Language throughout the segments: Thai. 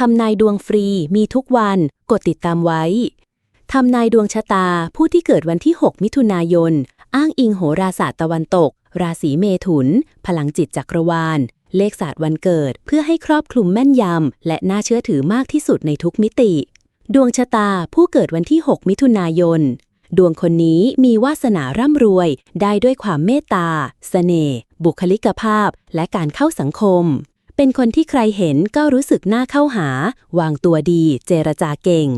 ทำนายดวงฟรีมีทุกวัน กดติดตามไว้ ทำนายดวงชะตาผู้ที่เกิดวันที่ 6 มิถุนายน อ้างอิงโหราศาสตร์ตะวันตก ราศีเมถุน พลังจิตจักรวาล เลขศาสตร์วันเกิด เพื่อให้ครอบคลุมแม่นยำ และน่าเชื่อถือมากที่สุดในทุกมิติ ดวงชะตาผู้เกิดวันที่ 6 มิถุนายน ดวงคนนี้มีวาสนาร่ำรวย ได้ด้วยความเมตตาเสน่ห์บุคลิกภาพ และการเข้าสังคม เป็นคนที่ใครเห็นก็รู้สึกน่าเข้าหา วางตัวดี เจรจาเก่ง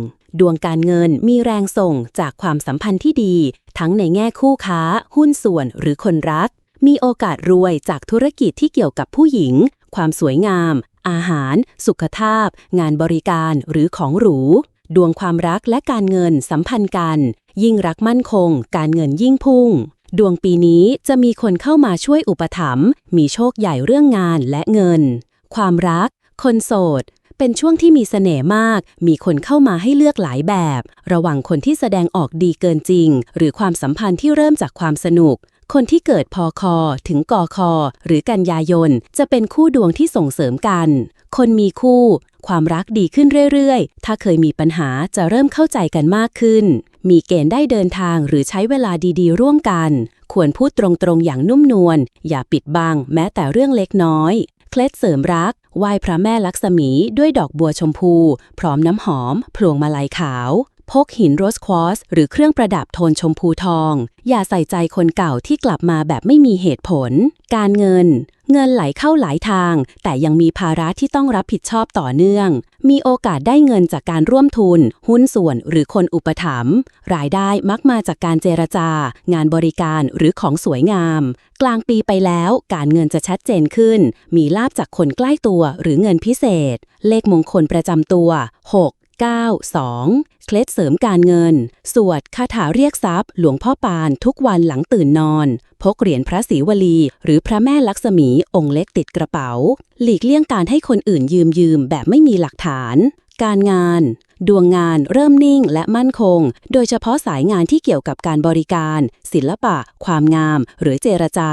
ดวงการเงินมีแรงส่งจากความสัมพันธ์ที่ดี ทั้งในแง่คู่ค้า หุ้นส่วนหรือคนรัก มีโอกาสรวยจากธุรกิจที่เกี่ยวกับผู้หญิง ความสวยงาม อาหาร สุขภาพ งานบริการหรือของหรู ดวงความรักและการเงินสัมพันธ์กัน ยิ่งรักมั่นคง การเงินยิ่งพุ่งดวงปีนี้จะมีคนเข้ามาช่วยอุปถัมภ์มีโชคใหญ่เรื่องงานและเงิน ความรัก คนโสด เป็นช่วงที่มีเสน่ห์มาก มีคนเข้ามาให้เลือกหลายแบบ ระหว่างคนที่แสดงออกดีเกินจริง หรือความสัมพันธ์ที่เริ่มจากความสนุก คนที่เกิดพอคอถึงกอคอ หรือกันยายน จะเป็นคู่ดวงที่ส่งเสริมกัน คนมีคู่ ความรักดีขึ้นเรื่อยๆ ถ้าเคยมีปัญหาจะเริ่มเข้าใจกันมากขึ้น มีเกณฑ์ได้เดินทางหรือใช้เวลาดีๆ ร่วมกัน ควรพูดตรงๆอย่างนุ่มนวล อย่าปิดบังแม้แต่เรื่องเล็กน้อย เคล็ดเสริมรักไหว้พระแม่ลักษมีด้วยดอกบัวชมพู พร้อมน้ำหอม พวงมาลัยขาว พกหินโรสควอสหรือเครื่องประดับโทนชมพูทอง อย่าใส่ใจคนเก่าที่กลับมาแบบไม่มีเหตุผล การเงิน เงินไหลเข้าหลายทาง แต่ยังมีภาระที่ต้องรับผิดชอบต่อเนื่อง มีโอกาสได้เงินจากการร่วมทุน หุ้นส่วนหรือคนอุปถัมภ์รายได้มักมาจากการเจรจา งานบริการหรือของสวยงาม กลางปีไปแล้วการเงินจะชัดเจนขึ้น มีลาบจากคนใกล้ตัวหรือเงินพิเศษ เลขมงคลประจำตัว 6 2 เคล็ดเสริมการเงิน สวดคาถาเรียกทรัพย์ หลวงพ่อปานทุกวันหลังตื่นนอน พกเหรียญพระศรีวลี หรือพระแม่ลักษมีองค์เล็กติดกระเป๋า หลีกเลี่ยงการให้คนอื่นยืมยืมแบบไม่มีหลักฐาน การงาน ดวงงานเริ่มนิ่งและมั่นคง โดยเฉพาะสายงานที่เกี่ยวกับการบริการ ศิลปะ ความงาม หรือเจรจา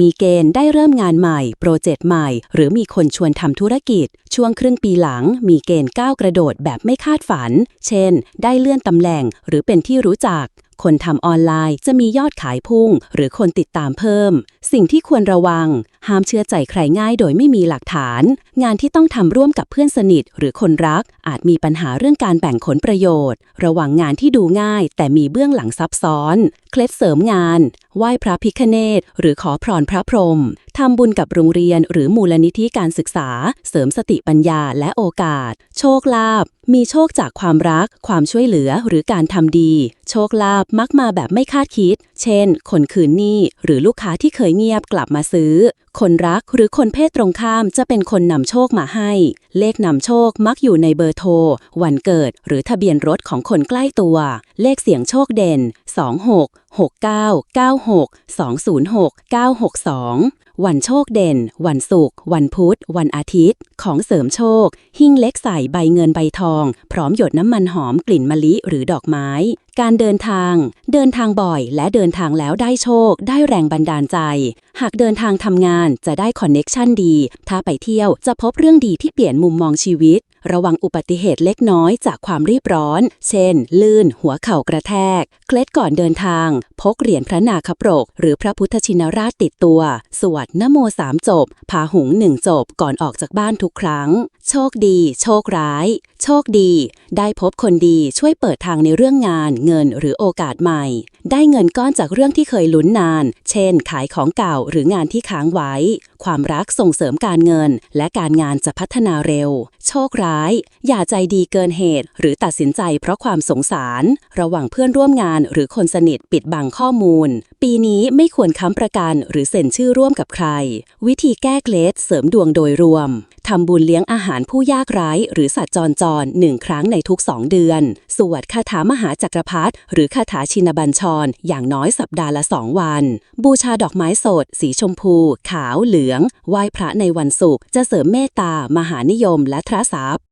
มีเกณฑ์ได้เริ่มงานใหม่ โปรเจกต์ใหม่ หรือมีคนชวนทำธุรกิจ ช่วงครึ่งปีหลัง มีเกณฑ์ก้าวกระโดดแบบไม่คาดฝัน เช่น ได้เลื่อนตำแหน่ง หรือเป็นที่รู้จัก คนทำออนไลน์จะมียอดขายพุ่ง หรือคนติดตามเพิ่ม สิ่งที่ควรระวัง ห้ามเชื่อใจใครง่ายโดยไม่มีหลักฐาน งานที่ต้องทำร่วมกับเพื่อนสนิท หรือคนรัก อาจมีปัญหาเรื่องการแบ่งผลประโยชน์ ระวังงานที่ดูง่าย แต่มีเบื้องหลังซับซ้อน เคล็ดเสริมงาน ไหว้พระพิคเนตหรือขอพรพระพรหมทำบุญกับโรงเรียนหรือมูลนิธิการศึกษา เสริมสติปัญญาและโอกาส โชคลาภมีโชคจากความรัก ความช่วยเหลือหรือการทำดี โชคลาภมักมาแบบไม่คาดคิด เช่น คนคืนหนี้หรือลูกค้าที่เคยเงียบกลับมาซื้อ คนรักหรือคนเพศตรงข้ามจะเป็นคนนำโชคมาให้ เลขนำโชคมักอยู่ในเบอร์โทร วันเกิด หรือทะเบียนรถของคนใกล้ตัว เลขเสียงโชคเด่น 26 69 96 206 962วันโชคเด่น วันศุกร์วันพุธ วันอาทิตย์ ของเสริมโชค หิ้งเล็กใส่ใบเงินใบทอง พร้อมหยดน้ำมันหอมกลิ่นมะลิหรือดอกไม้ การเดินทาง เดินทางบ่อยและเดินทางแล้วได้โชค ได้แรงบันดาลใจ หากเดินทางทำงานจะได้คอนเน็กชันดี ถ้าไปเที่ยวจะพบเรื่องดีที่เปลี่ยนมุมมองชีวิต ระวังอุบัติเหตุเล็กน้อยจากความรีบร้อน เช่น ลื่น หัวเข่ากระแทก เคล็ดก่อนเดินทาง พกเหรียญพระนาคปรก หรือพระพุทธชินราชติดตัว สวดนโมสามจบ พาหุงหนึ่งจบก่อนออกจากบ้านทุกครั้งโชคดี โชคร้าย โชคดี ได้พบคนดีช่วยเปิดทางในเรื่องงาน เงินหรือโอกาสใหม่ ได้เงินก้อนจากเรื่องที่เคยลุ้นนาน เช่น ขายของเก่าหรืองานที่ค้างไว้ ความรักส่งเสริมการเงิน และการงานจะพัฒนาเร็ว โชคร้าย อย่าใจดีเกินเหตุ หรือตัดสินใจเพราะความสงสาร ระหว่างเพื่อนร่วมงานหรือคนสนิทปิดบังข้อมูล ปีนี้ไม่ควรค้ำประกันหรือเซ็นชื่อร่วมกับใคร วิธีแก้เคล็ดเสริมดวงโดยรวม ทำบุญเลี้ยงอาหารผู้ยากไร้หรือสัตว์จรจรหนึ่งครั้งในทุกสองเดือน สวดคาถามหาจักรพรรดิหรือคาถาชินบัญชร อย่างน้อยสัปดาห์ละสองวัน บูชาดอกไม้สด สีชมพู ขาวเหลือง ไหว้พระในวันศุกร์จะเสริมเมตตามหานิยมและทรัพย์